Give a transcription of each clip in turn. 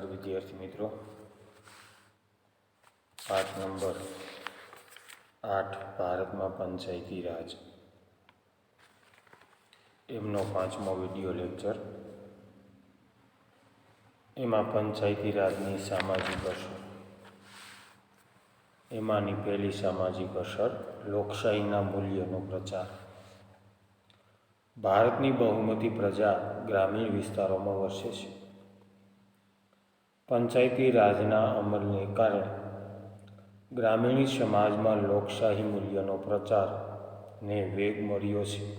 નમસ્કાર વિદ્યાર્થી મિત્રો. પાઠ નંબર આઠ, ભારતમાં પંચાયતી રાજ. એમનો પાંચમો વીડિયો લેક્ચર. એમાં પંચાયતી રાજની સામાજિક અસર. એમાંની પહેલી સામાજિક અસર લોકશાહીના મૂલ્યનો પ્રચાર. ભારતની બહુમતી પ્રજા ગ્રામીણ વિસ્તારોમાં વસે છે. પંચાયતી રાજના અમલને કારણે ગ્રામીણ સમાજમાં લોકશાહી મૂલ્યનો પ્રચારને વેગ મળ્યો છે.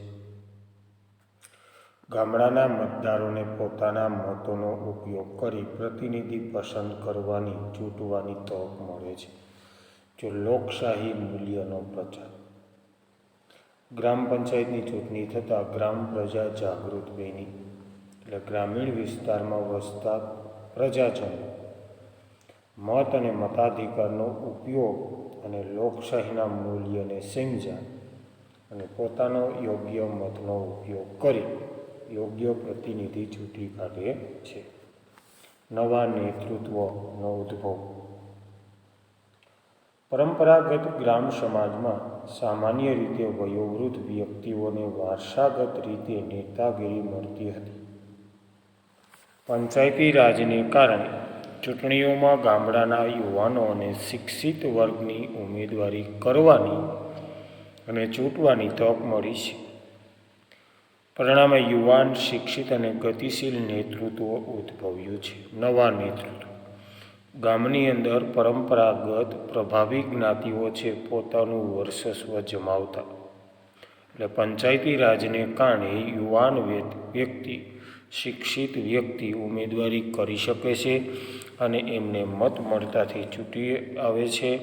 ગામડાના મતદારોને પોતાના મતોનો ઉપયોગ કરી પ્રતિનિધિ પસંદ કરવાની, ચૂંટવાની તક મળે છે. જો લોકશાહી મૂલ્યનો પ્રચાર ગ્રામ પંચાયતની ચૂંટણી થતાં ગ્રામ પ્રજા જાગૃત બની. એટલે ગ્રામીણ વિસ્તારમાં વસતા પ્રજાજનો મત અને મતાધિકારનો ઉપયોગ અને લોકશાહીના મૂલ્યને સમજ્યા અને પોતાનો યોગ્ય મતનો ઉપયોગ કરી યોગ્ય પ્રતિનિધિ ચૂંટી કાઢે છે. નવા નેતૃત્વનો ઉદ્ભવ. પરંપરાગત ગ્રામ સમાજમાં સામાન્ય રીતે વયોવૃદ્ધ વ્યક્તિઓને વારસાગત રીતે નેતાગીરી મળતી હતી. પંચાયતી રાજને કારણે ચૂંટણીઓમાં ગામડાના યુવાનો અને શિક્ષિત વર્ગની ઉમેદવારી કરવાની અને ચૂંટવાની તક મળી છે. પરિણામે યુવાન, શિક્ષિત અને ગતિશીલ નેતૃત્વ ઉદ્ભવ્યું છે. નવા નેતૃત્વ. ગામની અંદર પરંપરાગત, પ્રભાવી જ્ઞાતિઓ છે. પોતાનું વર્ચસ્વ જમાવતા. એટલે પંચાયતી રાજને કારણે યુવાન વ્યક્તિ શિક્ષિત વ્યક્તિ ઉમેદવારી કરી શકે છે અને એમને મત મળતાથી ચૂંટી આવે છે.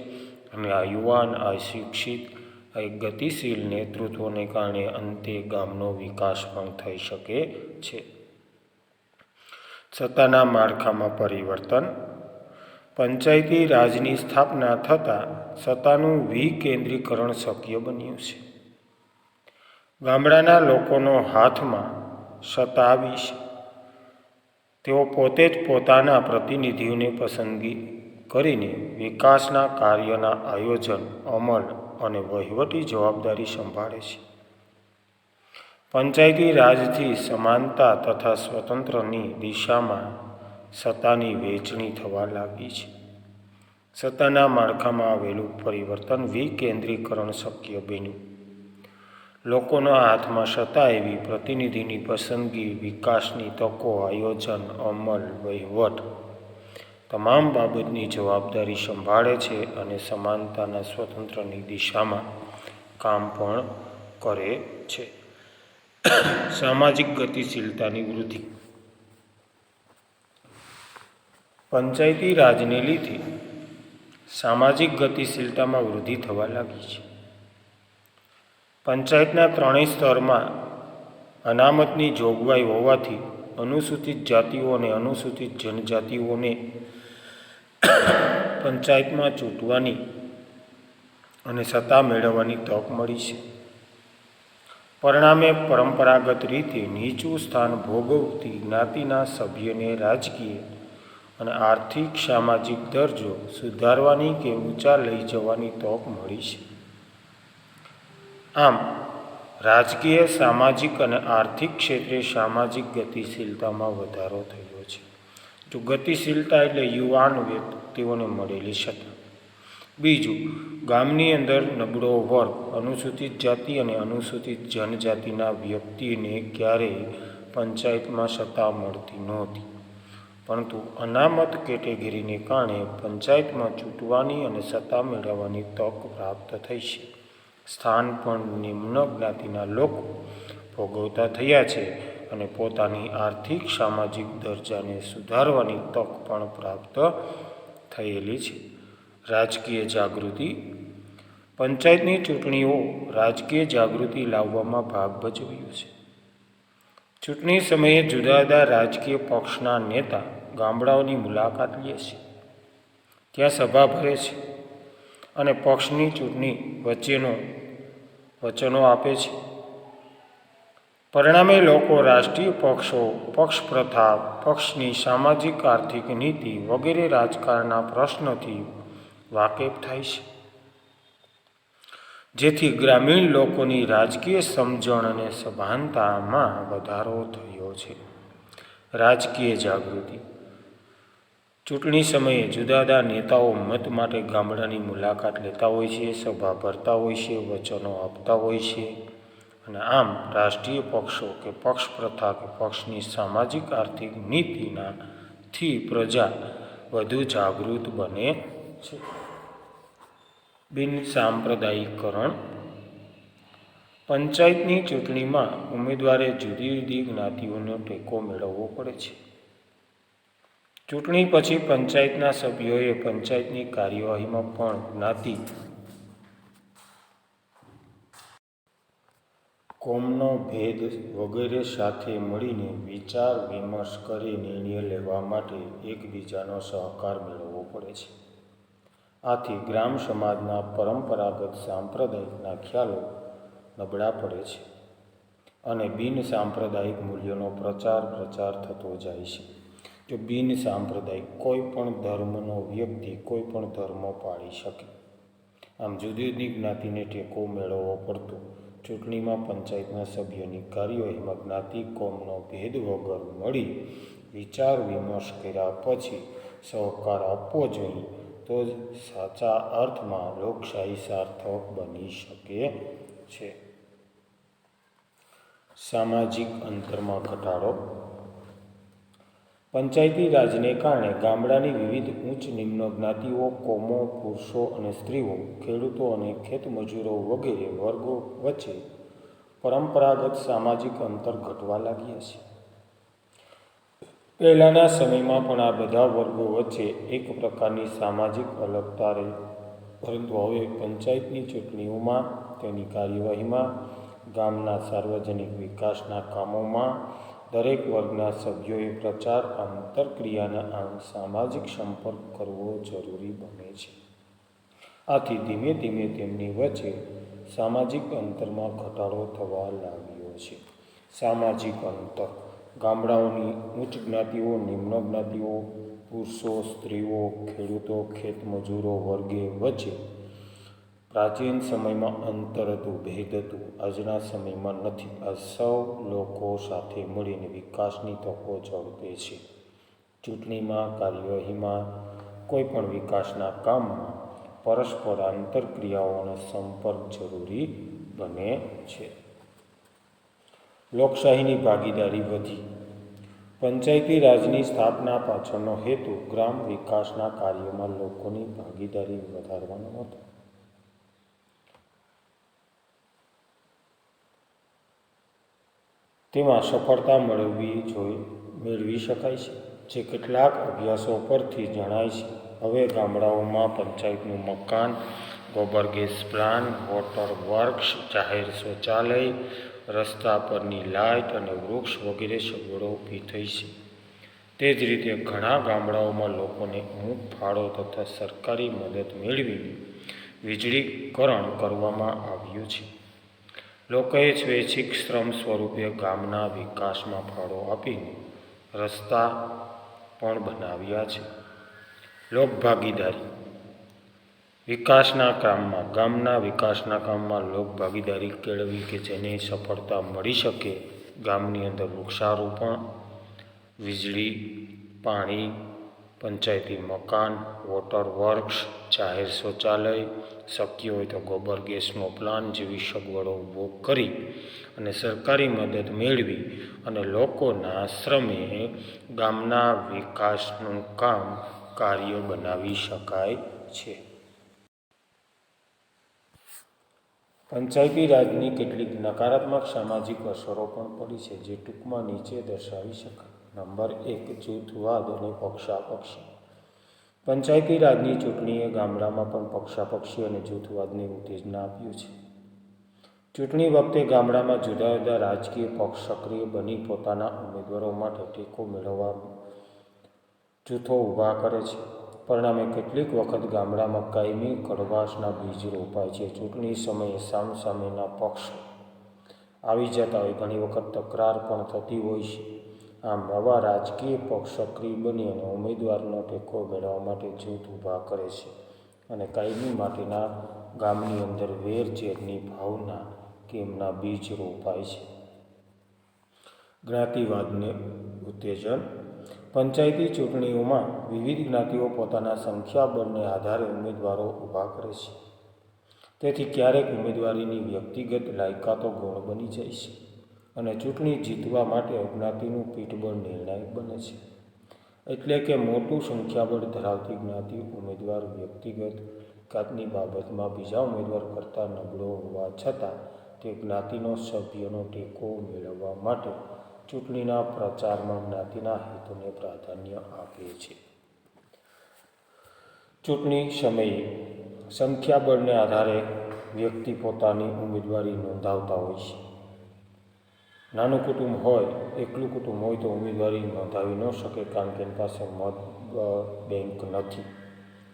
અને આ યુવાન, આ શિક્ષિત, આ ગતિશીલ નેતૃત્વને કારણે અંતે ગામનો વિકાસ પણ થઈ શકે છે. સત્તાના માળખામાં પરિવર્તન. પંચાયતી રાજની સ્થાપના થતાં સત્તાનું વિકેન્દ્રીકરણ શક્ય બન્યું છે. ગામડાના લોકોનો હાથમાં સત્તા આવી છે. તેઓ પોતે જ પોતાના પ્રતિનિધિઓને પસંદગી કરીને વિકાસના કાર્યના આયોજન, અમલ અને વહીવટી જવાબદારી સંભાળે છે. પંચાયતી રાજથી સમાનતા તથા સ્વતંત્રની દિશામાં સત્તાની વહેંચણી થવા લાગી છે. સત્તાના માળખામાં આવેલું પરિવર્તન વિકેન્દ્રીકરણ શક્ય બન્યું. લોકોના હાથમાં સત્તા એવી પ્રતિનિધિની પસંદગી, વિકાસની તકો, આયોજન, અમલ, વહીવટ તમામ બાબતની જવાબદારી સંભાળે છે અને સમાનતાના સ્વતંત્રની દિશામાં કામ પણ કરે છે. સામાજિક ગતિશીલતાની વૃદ્ધિ. પંચાયતી રાજને લીધે સામાજિક ગતિશીલતામાં વૃદ્ધિ થવા લાગી છે. પંચાયતના ત્રણેય સ્તરમાં અનામતની જોગવાઈ હોવાથી અનુસૂચિત જાતિઓ અને અનુસૂચિત જનજાતિઓને પંચાયતમાં ચૂંટવાની અને સત્તા મેળવવાની તક મળી છે. પરિણામે પરંપરાગત રીતે નીચું સ્થાન ભોગવતી જ્ઞાતિના સભ્યને રાજકીય અને આર્થિક સામાજિક દરજ્જો સુધારવાની કે ઊંચા લઈ જવાની તક મળી છે. આમ, રાજકીય, સામાજિક અને આર્થિક ક્ષેત્રે સામાજિક ગતિશીલતામાં વધારો થયો છે. જો ગતિશીલતા એટલે યુવાન વ્યક્તિઓને મળેલી સત્તા. બીજું, ગામની અંદર નબળો વર્ગ, અનુસૂચિત જાતિ અને અનુસૂચિત જનજાતિના વ્યક્તિને ક્યારેય પંચાયતમાં સત્તા મળતી નહોતી. પરંતુ અનામત કેટેગરીને કારણે પંચાયતમાં ચૂંટવાની અને સત્તા મેળવવાની તક પ્રાપ્ત થઈ છે. સ્થાન પણ નિમ્ન જ્ઞાતિના લોકો ભોગવતા થયા છે અને પોતાની આર્થિક, સામાજિક દરજ્જાને સુધારવાની તક પણ પ્રાપ્ત થયેલી છે. રાજકીય જાગૃતિ. પંચાયતની ચૂંટણીઓ રાજકીય જાગૃતિ લાવવામાં ભાગ ભજવ્યો છે. ચૂંટણી સમયે જુદા જુદા રાજકીય પક્ષના નેતા ગામડાઓની મુલાકાત લે છે. ત્યાં સભા ભરે છે અને પક્ષની ચૂંટણી વચ્ચેનો વચનો આપે છે. પરિણામે લોકો રાષ્ટ્રીય પક્ષો પક્ષ પ્રથા પક્ષની સામાજિક, આર્થિક નીતિ વગેરે રાજકારણના પ્રશ્નથી વાકેફ થાય છે. જેથી ગ્રામીણ લોકોની રાજકીય સમજણ અને સભાનતામાં વધારો થયો છે. રાજકીય જાગૃતિ ચૂંટણી સમયે જુદા જુદા નેતાઓ મત માટે ગામડાની મુલાકાત લેતા હોય છે, સભા ભરતા હોય છે, વચનો આપતા હોય છે. અને આમ રાષ્ટ્રીય પક્ષો કે પક્ષ પ્રથા કે પક્ષની સામાજિક, આર્થિક નીતિના થી પ્રજા વધુ જાગૃત બને છે. બિન સાંપ્રદાયિકરણ પંચાયતની ચૂંટણીમાં ઉમેદવારે જુદી જુદી જ્ઞાતિઓનો ટેકો મેળવવો પડે છે. ચૂંટણી પછી પંચાયતના સભ્યોએ પંચાયતની કાર્યવાહીમાં પણ જ્ઞાતિ કોમનો ભેદ વગેરે સાથે મળીને વિચાર વિમર્શ કરી નિર્ણય લેવા માટે એકબીજાનો સહકાર મેળવવો પડે છે. આથી ગ્રામ સમાજના પરંપરાગત સાંપ્રદાયિકના ખ્યાલો નબળા પડે છે અને બિન સાંપ્રદાયિક મૂલ્યોનો પ્રચાર પ્રચાર થતો જાય છે. જો બિન સાંપ્રદાયિક કોઈ પણ ધર્મનો વ્યક્તિ કોઈ પણ ધર્મ પાળી શકે. આમ જુદી જુદી જ્ઞાતિને ટેકો મેળવવો પડતો. ચૂંટણીમાં પંચાયતના સભ્યોની કાર્યવાહીમાં જ્ઞાતિ, કોમનો ભેદ વગર મળી વિચાર વિમર્શ કર્યા પછી સહકાર આપવો જોઈએ, તો જ સાચા અર્થમાં લોકશાહી સાર્થક બની શકે છે. સામાજિક અંતરમાં ઘટાડો પંચાયતી રાજને કારણે ગામડાની વિવિધ ઉચ્ચ નિમ્ન જ્ઞાતિઓ, કોમો, પુરુષો અને સ્ત્રીઓ, ખેડૂતો અને ખેતમજૂરો વગેરે વર્ગો વચ્ચે પરંપરાગત સામાજિક અંતર ઘટવા લાગ્યા છે. પહેલાંના સમયમાં પણ આ બધા વર્ગો વચ્ચે એક પ્રકારની સામાજિક અલગતા રહી. પરંતુ હવે પંચાયતની ચૂંટણીઓમાં તેની કાર્યવાહીમાં, ગામના સાર્વજનિક વિકાસના કામોમાં દરેક વર્ગના સભ્યોએ પ્રચાર, આંતરક્રિયાના સામાજિક સંપર્ક કરવો જરૂરી બને છે. આથી ધીમે ધીમે તેમની વચ્ચે સામાજિક અંતરમાં ઘટાડો થવા લાગ્યો છે. સામાજિક અંતર, ગામડાઓની ઉચ્ચ જ્ઞાતિઓ, નિમ્ન જ્ઞાતિઓ, પુરુષો, સ્ત્રીઓ, ખેડૂતો, ખેતમજૂરો વર્ગે વચ્ચે પ્રાચીન સમયમાં અંતર હતું ભેદ હતું આજના સમયમાં નથી. આ સૌ લોકો સાથે મળીને વિકાસની તકો ઝડપે છે. ચૂંટણીમાં, કાર્યવાહીમાં કોઈ પણ વિકાસના કામમાં પરસ્પર આંતરક્રિયાઓનો સંપર્ક જરૂરી બને છે. લોકશાહીની ભાગીદારી વધી. પંચાયતી રાજની સ્થાપના પાછળનો હેતુ ગ્રામ વિકાસના કાર્યોમાં લોકોની ભાગીદારી વધારવાનો હતો. તેમાં સફળતા મેળવવી જોઈ મેળવી શકાય છે. જે કેટલાક અભ્યાસો પરથી જણાય છે. હવે ગામડાઓમાં પંચાયતનું મકાન, ગોબર ગેસ પ્લાન્ટ, વોટર વર્ક્સ, જાહેર શૌચાલય, રસ્તા પરની લાઇટ અને વૃક્ષ વગેરે સગવડો ઊભી થઈ છે. તે જ રીતે ઘણા ગામડાઓમાં લોકોને અમુક ફાળો તથા સરકારી મદદ મેળવીને વીજળીકરણ કરવામાં આવ્યું છે. લોકોએ સ્વૈચ્છિક શ્રમ સ્વરૂપે ગામના વિકાસમાં ફાળો આપીને રસ્તા પણ બનાવ્યા છે. લોકભાગીદારી. વિકાસના કામમાં, ગામના વિકાસના કામમાં લોકભાગીદારી કેળવી કે જેને સફળતા મળી શકે, ગામની અંદર વૃક્ષારોપણ, વીજળી, પાણી પંચાયતી મકાન વોટર વર્ક્સ જાહેર શૌચાલય, શક્ય હોય તો ગોબર ગેસનો પ્લાન જેવી સગવડો ઊભો કરી અને સરકારી મદદ મેળવી અને લોકોના શ્રમે ગામના વિકાસનું કામ કાર્ય બનાવી શકાય છે. પંચાયતી રાજની કેટલીક નકારાત્મક સામાજિક અસરો પણ પડી છે, જે ટૂંકમાં નીચે દર્શાવી શકાય. નંબર એક જૂથવાદ અને પક્ષાપક્ષ. પંચાયતી રાજની ચૂંટણીએ ગામડામાં પણ પક્ષાપક્ષી અને જૂથવાદને ઉત્તેજના આપ્યું છે. ચૂંટણી વખતે ગામડામાં જુદા જુદા રાજકીય પક્ષ સક્રિય બની પોતાના ઉમેદવારો માટે ટેકો મેળવવા જૂથો ઊભા કરે છે. પરિણામે કેટલીક વખત ગામડામાં કાયમી કડવાશના બીજ રોપાય છે. ચૂંટણી સમયે સામસામેના પક્ષ આવી જતા હોય, ઘણી વખત તકરાર પણ થતી હોય છે. આમ નવા રાજકીય પક્ષ સક્રિય બની અને ઉમેદવારનો ટેકો મેળવવા માટે જૂથ ઊભા કરે છે. અને કાયમી માટેના ગામની અંદર વેરઝેરની ભાવના કે એમના બીજ રોપાય છે. જ્ઞાતિવાદને ઉત્તેજન. પંચાયતી ચૂંટણીઓમાં વિવિધ જ્ઞાતિઓ પોતાના સંખ્યાબળને આધારે ઉમેદવારો ઊભા કરે છે. તેથી ક્યારેક ઉમેદવારીની વ્યક્તિગત લાયકાતો ગૌણ બની જાય છે. અને ચૂંટણી જીતવા માટે જ્ઞાતિનું પીઠબળ નિર્ણાયક બને છે. એટલે કે મોટું સંખ્યાબળ ધરાવતી જ્ઞાતિ ઉમેદવાર વ્યક્તિગત કાતની બાબતમાં બીજા ઉમેદવાર કરતાં નબળો હોવા છતાં તે જ્ઞાતિનો સભ્યનો ટેકો મેળવવા માટે ચૂંટણીના પ્રચારમાં જ્ઞાતિના હિતોને પ્રાધાન્ય આપે છે. ચૂંટણી સમયે સંખ્યાબળને આધારે વ્યક્તિ પોતાની ઉમેદવારી નોંધાવતા હોય છે. નાનું કુટુંબ હોય, એકલું કુટુંબ હોય તો ઉમેદવારી નોંધાવી ન શકે કારણ કે એની પાસે મત બેંક નથી.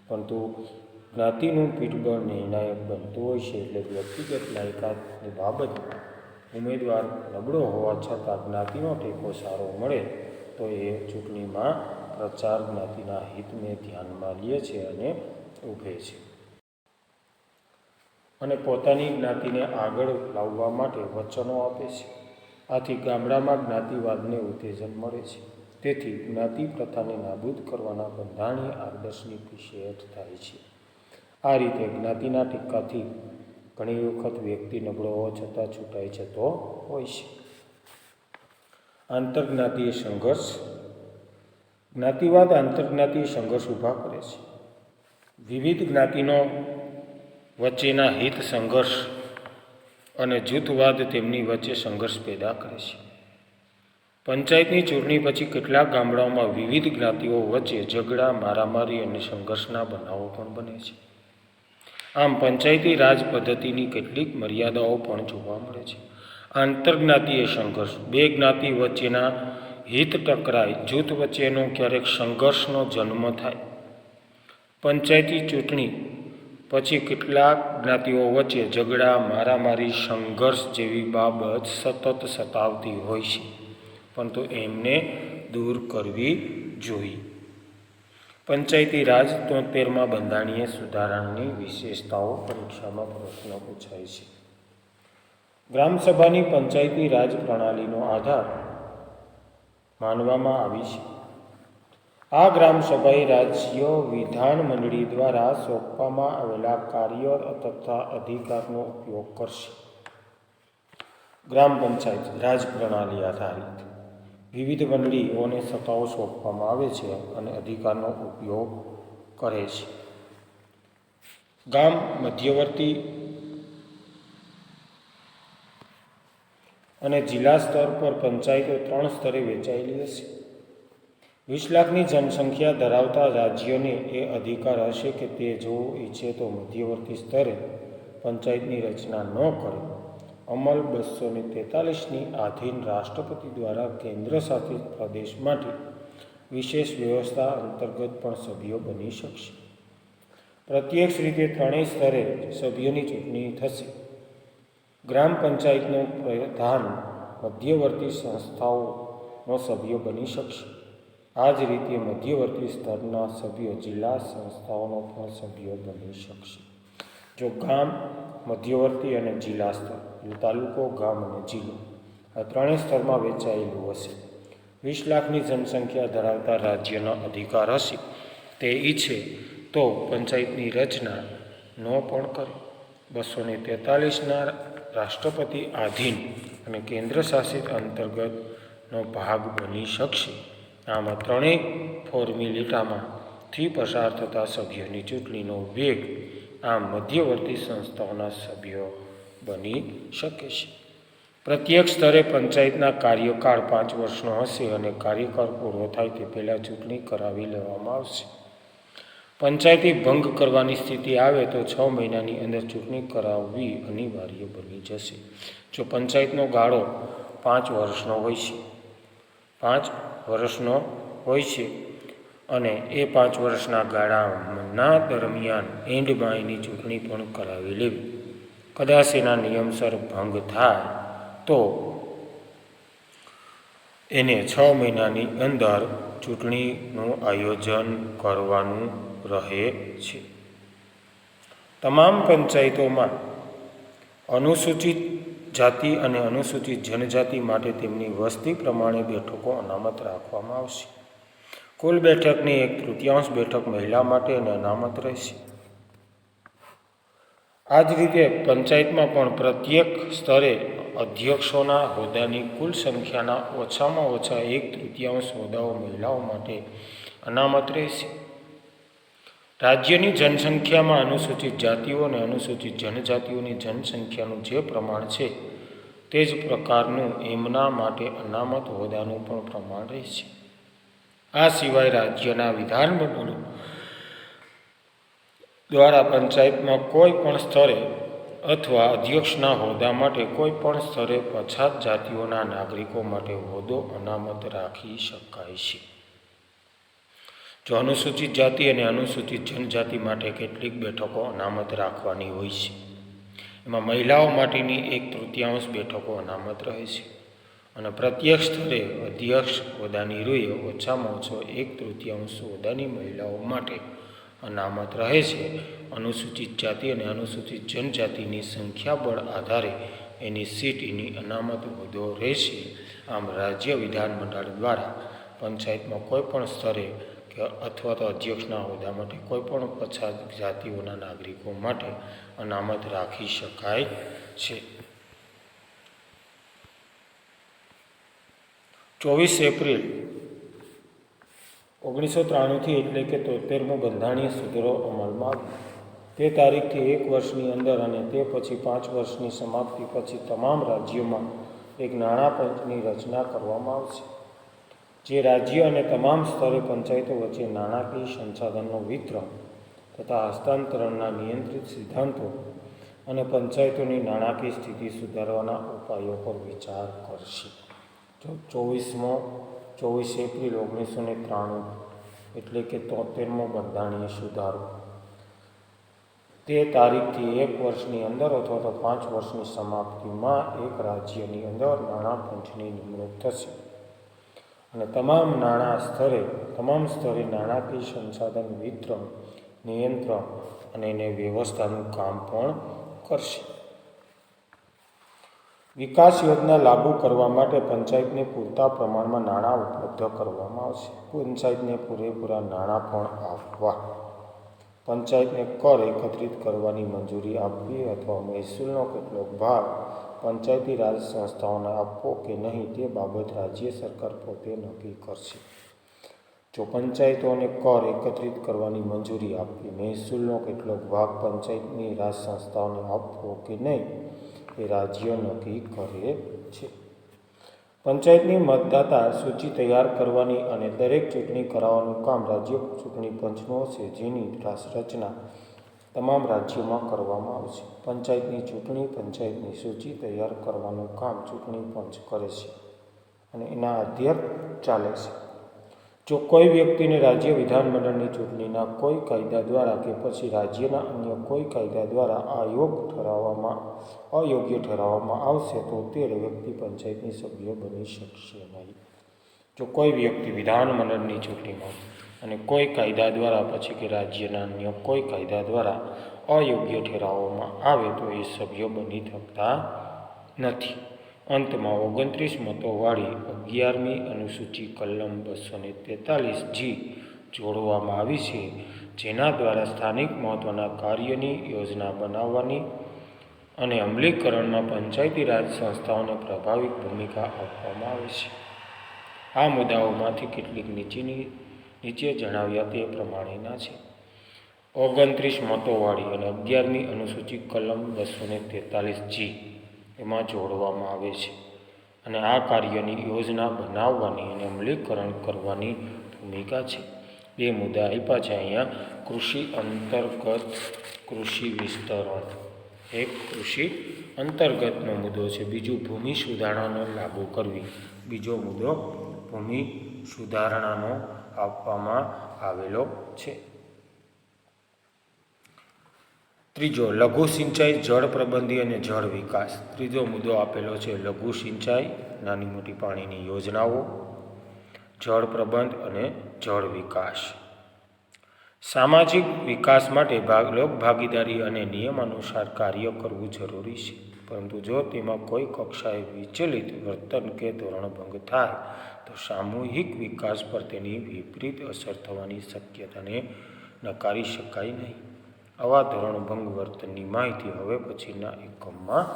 પરંતુ જ્ઞાતિનું પીઠબળ નિર્ણાયક બનતું હોય છે એટલે વ્યક્તિગત લાયકાતની બાબત ઉમેદવાર નબળો હોવા છતાં જ્ઞાતિનો ટેકો સારો મળે તો એ ચૂંટણીમાં પ્રચાર જ્ઞાતિના હિતને ધ્યાનમાં લે છે અને ઊભે છે. અને પોતાની જ્ઞાતિને આગળ લાવવા માટે વચનો આપે છે. આથી ગામડામાં જ્ઞાતિવાદને ઉત્તેજન મળે છે. તેથી જ્ઞાતિ પ્રથાને નાબૂદ કરવાના બંધારણીય આદર્શની પીછેહટ થાય છે. આ રીતે જ્ઞાતિના ટીકાથી ઘણી વખત વ્યક્તિ નબળો હોવા છતાં છૂટાઈ જતો હોય છે. આંતરજ્ઞાતીય સંઘર્ષ, જ્ઞાતિવાદ આંતરજ્ઞાતીય સંઘર્ષ ઊભા કરે છે. વિવિધ જ્ઞાતિનો વચ્ચેના હિત સંઘર્ષ અને જૂથવાદ તેમની વચ્ચે સંઘર્ષ પેદા કરે છે. પંચાયતની ચૂંટણી પછી કેટલાક ગામડાઓમાં વિવિધ જ્ઞાતિઓ વચ્ચે ઝઘડા, મારામારી અને સંઘર્ષના બનાવો પણ બને છે. આમ પંચાયતી રાજ પદ્ધતિની કેટલીક મર્યાદાઓ પણ જોવા મળે છે. આંતરજ્ઞાતીય સંઘર્ષ. બે જ્ઞાતિ વચ્ચેના હિત ટકરાય. જૂથ વચ્ચેનો ક્યારેક સંઘર્ષનો જન્મ થાય. પંચાયતી ચૂંટણી પછી કેટલાક જ્ઞાતિઓ વચ્ચે ઝઘડા, મારામારી, સંઘર્ષ જેવી બાબત સતત સતાવતી હોય છે. પરંતુ એમને દૂર કરવી જોઈએ. પંચાયતી રાજ તોતેરમાં બંધારણીય સુધારણાની વિશેષતાઓ પરીક્ષામાં પ્રશ્ન પૂછાય છે. ગ્રામસભાની પંચાયતી રાજ પ્રણાલીનો આધાર માનવામાં આવી છે. આ ગ્રામસભાએ રાજ્ય વિધાન મંડળી દ્વારા સોંપવામાં આવેલા કાર્યો તથા અધિકારનો ઉપયોગ કરશે. ગ્રામ પંચાયત રાજ પ્રણાલી આધારિત. વિવિધ મંડળીઓને સત્તાઓ સોંપવામાં આવે છે અને અધિકારનો ઉપયોગ કરે છે. ગામ મધ્યવર્તી અને જિલ્લા સ્તર પર પંચાયતો ત્રણ સ્તરે વહેંચાયેલી હશે. વીસ લાખની જનસંખ્યા ધરાવતા રાજ્યને એ અધિકાર હશે કે તે જો ઈચ્છે તો મધ્યવર્તી સ્તરે પંચાયતની રચના ન કરે. અમલ બસો ને તેતાલીસની આધીન રાષ્ટ્રપતિ દ્વારા કેન્દ્ર શાસિત પ્રદેશ માટે વિશેષ વ્યવસ્થા અંતર્ગત પણ સભ્યો બની શકશે. પ્રત્યક્ષ રીતે ત્રણેય સ્તરે સભ્યોની ચૂંટણી થશે. ગ્રામ પંચાયતનો પ્રધાન મધ્યવર્તી સંસ્થાઓનો સભ્યો બની શકશે. આ જ રીતે મધ્યવર્તી સ્તરના સભ્યો જિલ્લા સંસ્થાઓનો પણ સભ્યો બની શકશે. જો ગામ, મધ્યવર્તી અને જિલ્લા સ્તર તાલુકો, ગામ અને જિલ્લો, આ ત્રણેય સ્તરમાં વેચાયેલું હશે. વીસ લાખની જનસંખ્યા ધરાવતા રાજ્યનો અધિકાર હશે. તે ઈચ્છે તો પંચાયતની રચના ન પણ કરે. બસો ને તેતાલીસના રાષ્ટ્રપતિ આધીન અને કેન્દ્ર શાસિત અંતર્ગતનો ભાગ બની શકશે. આમાં ત્રણેય ફોર્મ્યુલેટામાંથી પસાર થતા સભ્યોની ચૂંટણીનો વેગ આમ મધ્યવર્તી સંસ્થાઓના સભ્યો બની શકે છે. પ્રત્યેક સ્તરે પંચાયતના કાર્યકાળ પાંચ વર્ષનો હશે અને કાર્યકાળ પૂરો થાય તે પહેલાં ચૂંટણી કરાવી લેવામાં આવશે. પંચાયતી ભંગ કરવાની સ્થિતિ આવે તો છ મહિનાની અંદર ચૂંટણી કરાવવી અનિવાર્ય બની જશે. જો પંચાયતનો ગાળો પાંચ વર્ષનો હોય છે. પાંચ વર્ષનો હોય છે અને એ પાંચ વર્ષના ગાળાના દરમિયાન એન્ડ બાયની ચૂંટણી પણ કરાવી લેવી. કદાચ એના નિયમસર ભંગ થાય તો એને છ મહિનાની અંદર ચૂંટણીનું આયોજન કરવાનું રહે છે. તમામ પંચાયતોમાં અનુસૂચિત જાતિ અને અનુસૂચિત જનજાતિ માટે તેમની વસ્તી પ્રમાણે બેઠકો અનામત રાખવામાં આવશે. કુલ બેઠકની એક તૃતીયાંશ બેઠક મહિલા માટે અને અનામત રહેશે. આ જ રીતે પંચાયતમાં પણ પ્રત્યેક સ્તરે અધ્યક્ષોના હોદ્દાની કુલ સંખ્યાના ઓછામાં ઓછા એક તૃતીયાંશ હોદ્દાઓ મહિલાઓ માટે અનામત રહેશે. રાજ્યની જનસંખ્યામાં અનુસૂચિત જાતિઓ અને અનુસૂચિત જનજાતિઓની જનસંખ્યાનું જે પ્રમાણ છે, તે જ પ્રકારનું એમના માટે અનામત હોદ્દાનું પણ પ્રમાણ રહેશે આ સિવાય રાજ્યના વિધાનમંડળો દ્વારા પંચાયતમાં કોઈ પણ સ્તરે અથવા અધ્યક્ષના હોદ્દા માટે કોઈ પણ સ્તરે પછાત જાતિઓના નાગરિકો માટે હોદ્દો અનામત રાખી શકાય છે. જો અનુસૂચિત જાતિ અને અનુસૂચિત જનજાતિ માટે કેટલીક બેઠકો અનામત રાખવાની હોય છે. એમાં મહિલાઓ માટેની એક તૃતીયાંશ બેઠકો અનામત રહે છે. અને પ્રત્યક્ષ સ્તરે અધ્યક્ષ હોદ્દાની રૂએ ઓછામાં ઓછો એક તૃતીયાંશ હોદ્દાની મહિલાઓ માટે અનામત રહે છે. અનુસૂચિત જાતિ અને અનુસૂચિત જનજાતિની સંખ્યાબળ આધારે એની સીટ એની અનામત હોદ્દો રહેશે. આમ રાજ્ય વિધાનમંડળ દ્વારા પંચાયતમાં કોઈપણ સ્તરે કે અથવા તો અધ્યક્ષના હોદ્દા માટે કોઈપણ પછાત જાતિઓના નાગરિકો માટે અનામત રાખી શકાય છે. ચોવીસ એપ્રિલ ઓગણીસો ત્રાણુંથી એટલે કે તોતેરમો બંધારણીય સુધારો અમલમાં તે તારીખથી એક વર્ષની અંદર અને તે પછી પાંચ વર્ષની સમાપ્તિ પછી તમામ રાજ્યોમાં એક નાણાં પંચની રચના કરવામાં આવશે. જે રાજ્ય અને તમામ સ્તરે પંચાયતો વચ્ચે નાણાકીય સંસાધનનો વિતરણ તથા હસ્તાંતરણના નિયંત્રિત સિદ્ધાંતો અને પંચાયતોની નાણાકીય સ્થિતિ સુધારવાના ઉપાયો પર વિચાર કરશે. ચોવીસમો, ચોવીસ એપ્રિલ ઓગણીસો ને ત્રાણું એટલે કે તોતેરમો બંધારણીય સુધારો. તે તારીખથી એક વર્ષની અંદર અથવા તો પાંચ વર્ષની સમાપ્તિમાં એક રાજ્યની અંદર નાણાં પંચની નિમણૂક થશે. અને તમામ નાણાં સ્તરે, તમામ સ્તરે નાણાકીય સંસાધન વિતરણ નિયંત્રણ અને એને વ્યવસ્થાનું કામ પણ કરશે. વિકાસ યોજના લાગુ કરવા માટે પંચાયતને પૂરતા પ્રમાણમાં નાણાં ઉપલબ્ધ કરવામાં આવશે. પંચાયતને પૂરેપૂરા નાણાં પણ આપવા. પંચાયતને કર એકત્રિત કરવાની મંજૂરી આપવી અથવા મહેસૂલનો કેટલોક ભાગ પંચાયતી રાજ સંસ્થાઓને આપવો કે નહીં તે બાબત રાજ્ય સરકાર પોતે નક્કી કરશે. જો પંચાયતોને કર એકત્રિત કરવાની મંજૂરી આપવી મહેસૂલનો કેટલોક ભાગ પંચાયતની રાજ સંસ્થાઓને આપવો કે નહીં એ રાજ્ય નક્કી કરે છે. પંચાયતની મતદાતા સૂચિ તૈયાર કરવાની અને દરેક ચૂંટણી કરાવવાનું કામ રાજ્ય ચૂંટણી પંચનું હશે જેની રચના તમામ રાજ્યોમાં કરવામાં આવશે. પંચાયતની ચૂંટણી પંચાયતની સૂચિ તૈયાર કરવાનું કામ ચૂંટણી પંચ કરે છે અને એના અધ્યક્ષ ચાલે છે. જો કોઈ વ્યક્તિને રાજ્ય વિધાનમંડળની ચૂંટણીના કોઈ કાયદા દ્વારા કે પછી રાજ્યના અન્ય કોઈ કાયદા દ્વારા આયોગ ઠરાવવામાં, અયોગ્ય ઠરાવવામાં આવશે, તો તે વ્યક્તિ પંચાયતની સભ્ય બની શકશે નહીં. જો કોઈ વ્યક્તિ વિધાનમંડળની ચૂંટણીમાં અને કોઈ કાયદા દ્વારા પછી કે રાજ્યના અન્ય કોઈ કાયદા દ્વારા અયોગ્ય ઠેરાવવામાં આવે તો એ સભ્યો બની શકતા નથી. અંતમાં ઓગણત્રીસ મતોવાળી અગિયારમી અનુસૂચિ કલમ બસો ને તેતાલીસ જી જોડવામાં આવી છે, જેના દ્વારા સ્થાનિક મહત્ત્વના કાર્યની યોજના બનાવવાની અને અમલીકરણમાં પંચાયતી રાજ સંસ્થાઓને પ્રભાવિક ભૂમિકા આપવામાં આવે છે. આ મુદ્દાઓમાંથી કેટલીક નીચેની નીચે જણાવ્યા તે પ્રમાણેના છે. ઓગણત્રીસ મતોવાળી અને અગિયારમી અનુસૂચિ કલમ બસો ને તેતાલીસ જી એમાં જોડવામાં આવે છે અને આ કાર્યની યોજના બનાવવાની અને અમલીકરણ કરવાની ભૂમિકા છે. બે મુદ્દા આપ્યા છે અહીંયા. કૃષિ અંતર્ગત કૃષિ વિસ્તરણ. એક, કૃષિ અંતર્ગતનો મુદ્દો છે. બીજું, ભૂમિ સુધારણાનો લાગુ કરવી. બીજો મુદ્દો, ભૂમિ સુધારણાનો આપવામાં આવેલો છે. ત્રીજો, લઘુ સિંચાઈ જળ પ્રબંધી અને જળ વિકાસ. ત્રીજો મુદ્દો આપેલો છે, લઘુ સિંચાઈ, નાની મોટી પાણીની યોજનાઓ, જળ પ્રબંધ અને જળ વિકાસ. સામાજિક વિકાસ માટે ભાગ ભાગીદારી અને નિયમાનુસાર કાર્ય કરવું જરૂરી છે. પરંતુ જો તેમાં કોઈ કક્ષાએ વિચલિત વર્તન કે ધોરણભંગ થાય તો સામૂહિક વિકાસ પર તેની વિપરીત અસર થવાની શક્યતાને નકારી શકાય નહીં. આવા ધોરણભંગ વર્તનની માહિતી હવે પછીના એકમમાં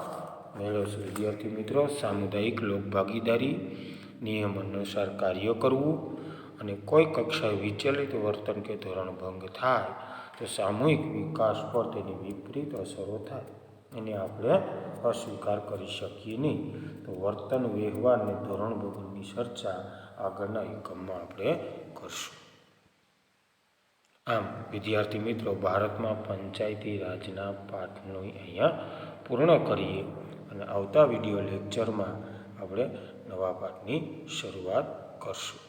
મેળવશું. વિદ્યાર્થી મિત્રો, સામુદાયિક લોકભાગીદારી નિયમ અનુસાર કાર્ય કરવું અને કોઈ કક્ષાએ વિચલિત વર્તન કે ધોરણભંગ થાય તો સામૂહિક વિકાસ પર તેની વિપરીત અસરો થાય. એને આપણે અસ્વીકાર કરી શકીએ નહીં. તો વર્તન, વ્યવહાર અને ધોરણ ધોરણભંગની ચર્ચા આગળના એકમમાં આપણે કરશું. આમ, વિદ્યાર્થી મિત્રો, ભારતમાં પંચાયતી રાજના પાઠનો અહીંયા પૂર્ણ કરીએ અને આવતા વીડિયો લેક્ચરમાં આપણે નવા પાઠની શરૂઆત કરશું.